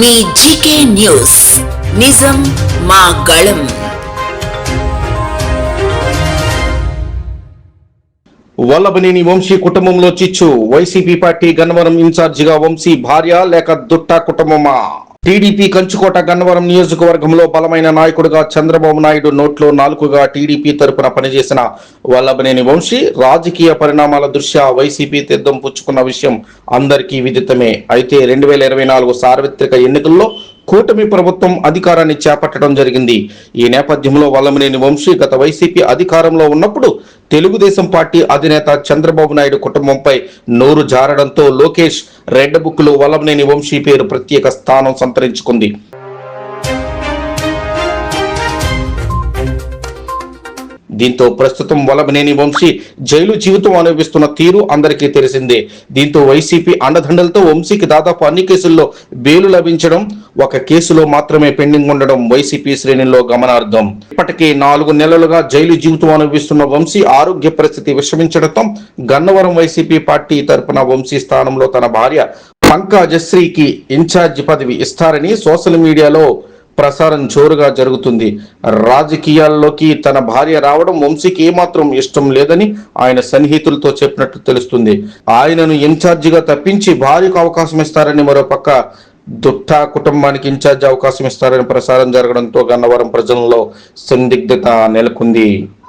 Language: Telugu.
మీ జీకే న్యూస్. నిజం మా గళం. వల్లభనేని వంశీ కుటుంబంలో చిచ్చు. వైసీపీ పార్టీ గన్నవరం ఇన్ఛార్జిగా వంశీ భార్య లేక దుట్టా కుటుంబమా? టీడీపీ కంచుకోట గన్నవరం నియోజకవర్గంలో బలమైన నాయకుడిగా చంద్రబాబు నాయుడు నోట్లో నాలుగుగా టీడీపీ తరపున పనిచేసిన వల్లభనేని వంశీ రాజకీయ పరిణామాల దృష్ట్యా వైసీపీ తీర్థం పుచ్చుకున్న విషయం అందరికీ విదితమే. అయితే రెండు వేల ఇరవై నాలుగు సార్వత్రిక ఎన్నికల్లో కూటమి ప్రభుత్వం అధికారాన్ని చేపట్టడం జరిగింది. ఈ నేపథ్యంలో వల్లమనేని వంశీ గత వైసీపీ అధికారంలో ఉన్నప్పుడు తెలుగుదేశం పార్టీ అధినేత చంద్రబాబు నాయుడు కుటుంబంపై నోరు జారడంతో లోకేష్ రెడ్ బుక్లో వలంనేని వంశీ పేరు ప్రత్యేక స్థానం సంతరించుకుంది. దీంతో ప్రస్తుతం వలభనేని వంశీ జైలు జీవితం అనుభవిస్తున్న తీరు అందరికీ తెలిసిందే. దీంతో వైసీపీ అండదండలతో వంశీకి దాదాపు అన్ని కేసుల్లో బెయిలు లభించడం ఒక కేసులో మాత్రమే పెండింగ్ ఉండడం వైసీపీ శ్రేణుల్లో గమనార్థం ఇప్పటికే నాలుగు నెలలుగా జైలు జీవితం అనుభవిస్తున్న వంశీ ఆరోగ్య పరిస్థితి విషమించడంతో గన్నవరం వైసీపీ పార్టీ తరపున వంశీ స్థానంలో తన భార్య పంకాజశ్రీకి ఇన్ఛార్జి పదవి ఇస్తారని సోషల్ మీడియాలో ప్రసారం జోరుగా జరుగుతుంది. రాజకీయాల్లోకి తన భార్య రావడం వంశీకి ఏమాత్రం ఇష్టం లేదని ఆయన సన్నిహితులతో చెప్పినట్టు తెలుస్తుంది. ఆయనను ఇన్ఛార్జిగా తప్పించి భార్యకు అవకాశం ఇస్తారని మరోపక్క దుట్టా కుటుంబానికి ఇన్ఛార్జ్ అవకాశం ఇస్తారని ప్రసారం జరగడంతో గన్నవరం ప్రజల్లో సందిగ్ధత నెలకొంది.